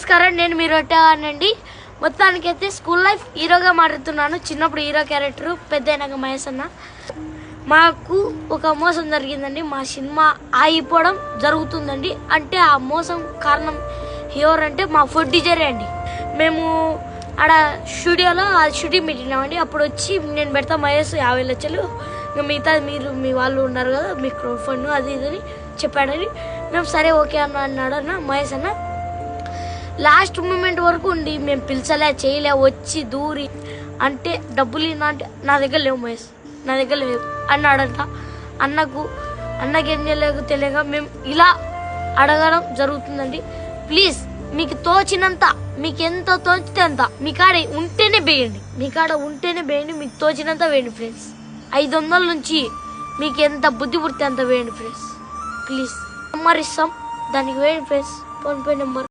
నమస్కారం నేను మీరు అండి మొత్తానికైతే స్కూల్ లైఫ్ హీరోగా మారుతున్నాను. చిన్నప్పుడు హీరో క్యారెక్టర్ పెద్ద అయినాక మహేష్ అన్న. మాకు ఒక మోసం జరిగిందండి. మా సినిమా ఆగిపోవడం జరుగుతుందండి. అంటే ఆ మోసం కారణం ఎవరంటే మా ఫుడ్ టీచరే అండి. మేము ఆడ స్టూడియోలో ఆ షూటింగ్ పెట్టినామండి అప్పుడు వచ్చి నేను పెడతా మహేష్ యాభై లక్షలు. ఇంకా మిగతా మీరు మీ వాళ్ళు ఉన్నారు కదా మీ ఫోన్ ఫండ్ అది ఇది అని చెప్పాడని మేము సరే ఓకే అన్న అన్నాడు అన్న మహేష్ అన్న. లాస్ట్ మూమెంట్ వరకు ఉండి మేము పిలిచలే చేయలే వచ్చి దూరి. అంటే డబ్బులు అంటే నా దగ్గర లేవు మహేష్. నా దగ్గర లేవు. అన్నాడంట అన్నకు అన్నకి ఏం చేయలేక తెలియక మేము ఇలా అడగడం జరుగుతుందండి. ప్లీజ్ మీకు తోచినంత మీకు ఎంత తోచితే అంత మీ కాడ ఉంటేనే వేయండి మీ కాడ ఉంటేనే వేయండి మీకు తోచినంత వేయండి ఫ్రెండ్స్ ఐదు వందల నుంచి మీకు ఎంత బుద్ధి పుడితే అంత వేయండి ఫ్రెండ్స్ ప్లీజ్ నెంబర్ ఇస్తాం దానికి వేయండి ఫ్రెండ్స్ ఫోన్పే నెంబర్.